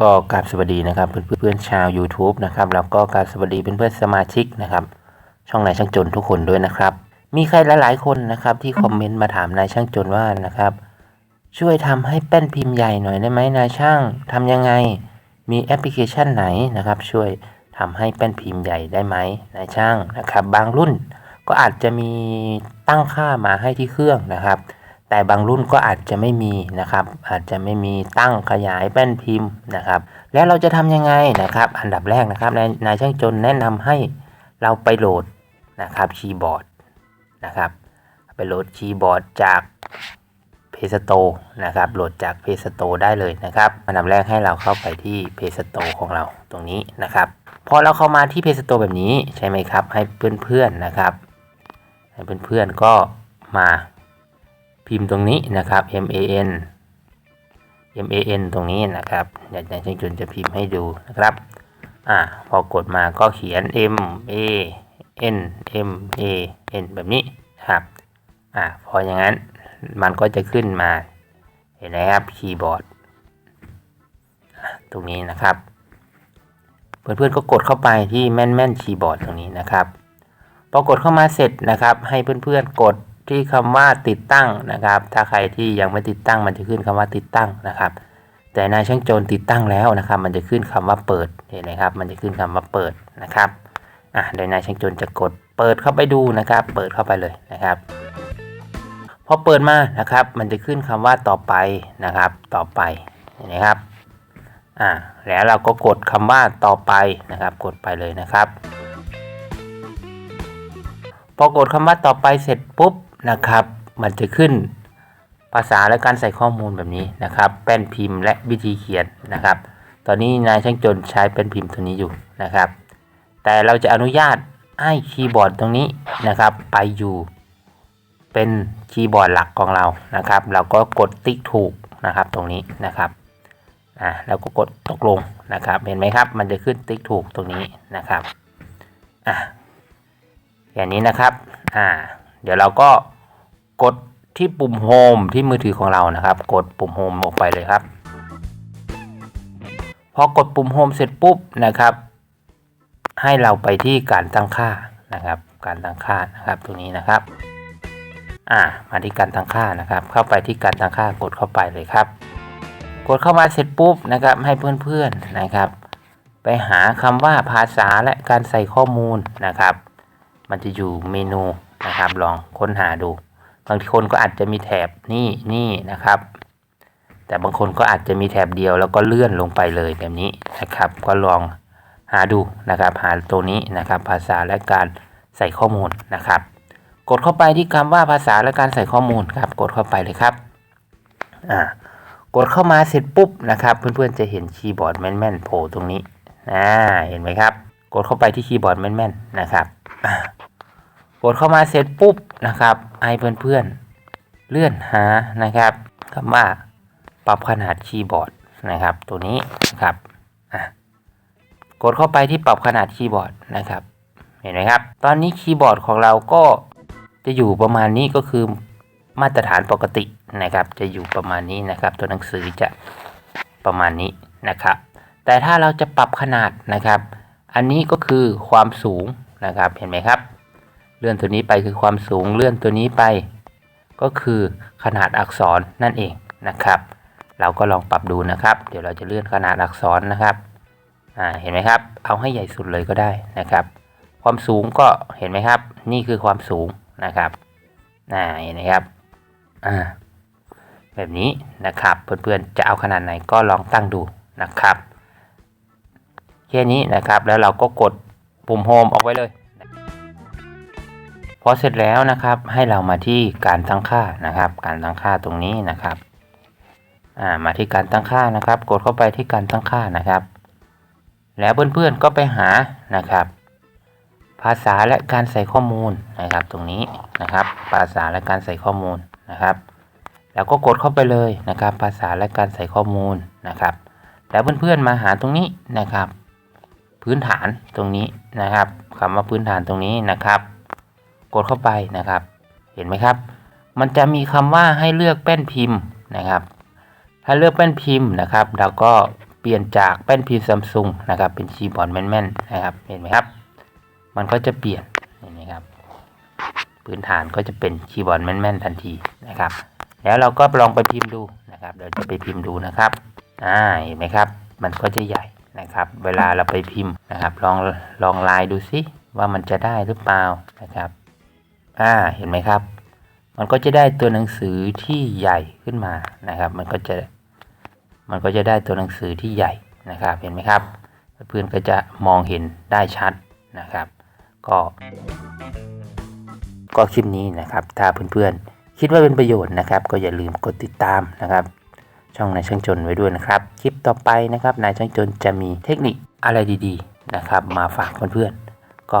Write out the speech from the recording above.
ก็กราบสวัสดีนะครับ เพื่อนๆชาว YouTube นะครับแล้วก็กราบสวัสดีเพื่อนๆสมาชิกนะครับ ช่องนายช่างจนทุกคนด้วยนะครับ มีใครหลายๆคนนะครับ ที่คอมเมนต์มาถามนายช่างจนว่านะครับ ช่วยทำให้แป้นพิมพ์ใหญ่หน่อยได้ไหมนายช่างทำยังไง มีแอปพลิเคชันไหนนะครับ ช่วยทำให้แป้นพิมพ์ใหญ่ได้ไหมนายช่างนะครับ บางรุ่นก็อาจจะมีตั้งค่ามาให้ที่เครื่องนะครับ แต่บางรุ่นก็อาจจะไม่มีนะครับ อาจจะไม่มีตั้งขยายแป้นพิมพ์นะครับ แล้วเราจะทำยังไงนะครับ อันดับแรกนะครับนายนายช่างจนแนะนำให้เราไปโหลดนะครับคีย์บอร์ดนะครับ ไปโหลดคีย์บอร์ดจากเพสโตนะครับโหลดจากเพสโตได้เลยนะครับอันดับแรกให้เราเข้าไปที่เพสโตของเราตรงนี้นะครับพอเราเข้ามาที่เพสโตแบบนี้ใช่ไหมครับ ให้เพื่อนๆนะครับ ให้เพื่อนๆก็มา พิมพ์ตรงนี้นะครับ M A N M A N ตรงนี้นะครับเดี๋ยวอาจารย์ชนจะพิมพ์ให้ดูนะครับอ่าพอกดมาก็เขียน M A N M A N แบบนี้ครับอ่าพออย่างนั้นมันก็จะขึ้นมาเห็นไหมครับคีย์บอร์ดตรงนี้นะครับ เพื่อนๆก็กดเข้าไปที่แม่นแม่นคีย์บอร์ดตรงนี้นะครับพอกดเข้ามาเสร็จนะครับ ให้เพื่อนๆกด ที่คำว่าติดตั้งนะครับ ถ้าใครที่ยังไม่ติดตั้งมันจะขึ้นคำว่าติดตั้งนะครับ แต่นายช่างโจรติดตั้งแล้วนะครับ มันจะขึ้นคำว่าเปิดเห็นไหมครับ มันจะขึ้นคำว่าเปิดนะครับอะโดยนายช่างโจรจะกดเปิดเข้าไปดูนะครับ เปิดเข้าไปเลยนะครับพอเปิดมานะครับ มันจะขึ้นคำว่าต่อไปนะครับ ต่อไปเห็นไหมครับอ่าแล้วเราก็กดคำว่าต่อไปนะครับ กดไปเลยนะครับ พอกดคำว่าต่อไปเสร็จปุ๊บ นะครับ มันจะขึ้นภาษาและการใส่ข้อมูลแบบนี้นะครับ แป้นพิมพ์และวิธีเขียนนะครับ ตอนนี้นายช่างจนใช้แป้นพิมพ์ตัวนี้อยู่นะครับ แต่เราจะอนุญาตให้คีย์บอร์ดตรงนี้นะครับ ไปอยู่ เป็นคีย์บอร์ดหลักของเรานะครับ เราก็กดติ๊กถูกนะครับตรงนี้นะครับอ่าแล้วก็กดตกลงนะครับ เห็นไหมครับ มันจะขึ้นติ๊กถูกตรงนี้นะครับอะอย่างนี้นะครับอ่า เดี๋ยวเราก็กดที่ปุ่มโฮมที่มือถือของเรานะครับ กดปุ่มโฮมออกไปเลยครับ พอกดปุ่มโฮมเสร็จปุ๊บนะครับ ให้เราไปที่การตั้งค่านะครับ การตั้งค่านะครับตรงนี้นะครับ อ่ามาที่การตั้งค่านะครับ เข้าไปที่การตั้งค่ากดเข้าไปเลยครับ กดเข้ามาเสร็จปุ๊บนะครับ ให้เพื่อนๆนะครับ ไปหาคำว่าภาษาและการใส่ข้อมูลนะครับ มันจะอยู่เมนู นะครับ ลองค้นหาดู บางคนก็อาจจะมีแถบนี่นี่นะครับ แต่บางคนก็อาจจะมีแถบเดียวแล้วก็เลื่อนลงไปเลยแบบนี้นะครับ ก็ลองหาดูนะครับ หาตัวนี้นะครับ ภาษาและการใส่ข้อมูลนะครับ กดเข้าไปที่คำว่าภาษาและการใส่ข้อมูลครับ กดเข้าไปเลยครับอ่ากดเข้ามาเสร็จปุ๊บนะครับ เพื่อนๆจะเห็นคีย์บอร์ดแม่นๆโผล่ตรงนี้อ่าเห็นไหมครับ กดเข้าไปที่คีย์บอร์ดแม่นๆนะครับอ่า กดเข้ามาเสร็จปุ๊บนะครับให้เพื่อนๆเลื่อนหานะครับคำว่าปรับขนาดคีย์บอร์ดนะครับ ตัวนี้นะครับกดเข้าไปที่ปรับขนาดคีย์บอร์ดนะครับ เห็นไหมครับ ตอนนี้คีย์บอร์ดของเราก็จะอยู่ประมาณนี้ก็คือมาตรฐานปกตินะครับ จะอยู่ประมาณนี้นะครับ ตัวหนังสือจะประมาณนี้นะครับ แต่ถ้าเราจะปรับขนาดนะครับ อันนี้ก็คือความสูงนะครับเห็นไหมครับ เลื่อนตัวนี้ไปคือความสูงเลื่อนตัวนี้ไป ก็คือขนาดอักษรนั่นเองนะครับ เราก็ลองปรับดูนะครับ เดี๋ยวเราจะเลื่อนขนาดอักษรนะครับอ่าเห็นไหมครับ เอาให้ใหญ่สุดเลยก็ได้นะครับ ความสูงก็เห็นไหมครับ นี่คือความสูงนะครับอ่าเห็นไหมครับอ่าแบบนี้นะครับเพื่อนๆจะเอาขนาดไหนก็ลองตั้งดูนะครับแค่นี้นะครับแล้วเราก็กดปุ่มโฮมออกไว้เลย พอเสร็จแล้วนะครับให้เรามาที่การตั้งค่านะครับ การตั้งค่าตรงนี้นะครับอ่ามาที่การตั้งค่านะครับ กดเข้าไปที่การตั้งค่านะครับ แล้วเพื่อนๆก็ไปหานะครับ ภาษาและการใส่ข้อมูลนะครับ ตรงนี้นะครับ ภาษาและการใส่ข้อมูลนะครับ แล้วก็กดเข้าไปเลยนะครับ ภาษาและการใส่ข้อมูลนะครับ แล้วเพื่อนๆมาหาตรงนี้นะครับ พื้นฐานตรงนี้นะครับคำว่าพื้นฐานตรงนี้นะครับ กดเข้าไปนะครับ เห็นไหมครับ มันจะมีคำว่าให้เลือกแป้นพิมพ์นะครับ ถ้าเลือกแป้นพิมพ์นะครับเราก็ปปลี่ยนจากแป้นพิมพ์ซัมซุงนะครับ เป็นคีย์บอร์ดแม่นๆนะครับ เห็นไหมครับ มันก็จะเปลี่ยนเห็นไหมครับ พื้นฐานก็จะเป็นคีย์บอร์ดแม่นๆทันทีนะครับ แล้วเราก็ลองไปพิมพ์ดูนะครับ เดี๋ยวจะไปพิมพ์ดูนะครับอ่าเห็นไหมครับ มันก็จะใหญ่นะครับ เวลาเราไปพิมพ์นะครับ ลองลองลายดูซิว่ามันจะได้หรือเปล่านะครับ อ่าเห็นไหมครับ มันก็จะได้ตัวหนังสือที่ใหญ่ขึ้นมานะครับ มันก็จะมันก็จะได้ตัวหนังสือที่ใหญ่นะครับ เห็นไหมครับ เพื่อนก็จะมองเห็นได้ชัดนะครับ ก็ก็คลิปนี้นะครับ ถ้าเพื่อนๆ คิดว่าเป็นประโยชน์นะครับ ก็อย่าลืมกดติดตามนะครับ ช่องนายช่างจนไว้ด้วยนะครับ คลิปต่อไปนะครับนายช่างจนจะมีเทคนิคอะไรดี ๆ นะครับ มาฝากเพื่อนๆก็